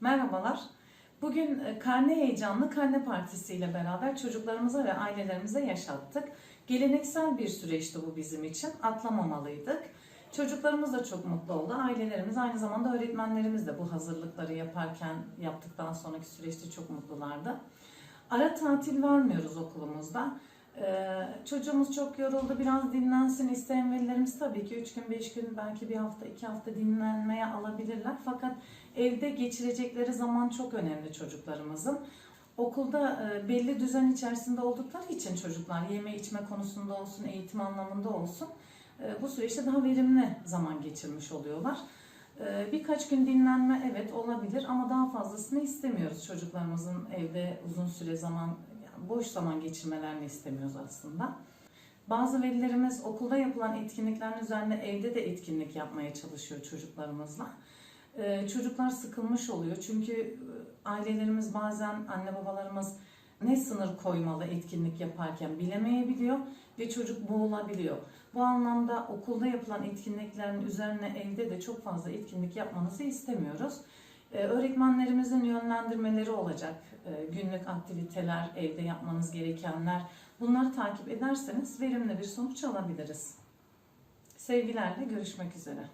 Merhabalar. Bugün e, Karne Heyecanlı Karne Partisi ile beraber çocuklarımıza ve ailelerimize yaşattık. Geleneksel bir süreçti bu bizim için. Atlamamalıydık. Çocuklarımız da çok mutlu oldu. Ailelerimiz aynı zamanda öğretmenlerimiz de bu hazırlıkları yaparken yaptıktan sonraki süreçte çok mutlulardı. Ara tatil vermiyoruz okulumuzda. Ee, çocuğumuz çok yoruldu, biraz dinlensin isteyen velilerimiz tabii ki 3 gün, 5 gün, belki bir hafta, 2 hafta dinlenmeye alabilirler. Fakat evde geçirecekleri zaman çok önemli çocuklarımızın. Okulda e, belli düzen içerisinde oldukları için çocuklar yeme içme konusunda olsun, eğitim anlamında olsun e, bu süreçte daha verimli zaman geçirmiş oluyorlar. E, Birkaç gün dinlenme evet olabilir ama daha fazlasını istemiyoruz çocuklarımızın evde uzun süre zaman boş zaman geçirmelerini istemiyoruz aslında. Bazı velilerimiz okulda yapılan etkinliklerin üzerine evde de etkinlik yapmaya çalışıyor çocuklarımızla. Ee, çocuklar sıkılmış oluyor çünkü e, ailelerimiz bazen anne babalarımız ne sınır koymalı etkinlik yaparken bilemeyebiliyor ve çocuk boğulabiliyor. Bu anlamda okulda yapılan etkinliklerin üzerine evde de çok fazla etkinlik yapmanızı istemiyoruz. Ee, öğretmenlerimizin yönlendirmeleri olacak. Ee, günlük aktiviteler, evde yapmanız gerekenler. Bunları takip ederseniz verimli bir sonuç alabiliriz. Sevgilerle görüşmek üzere.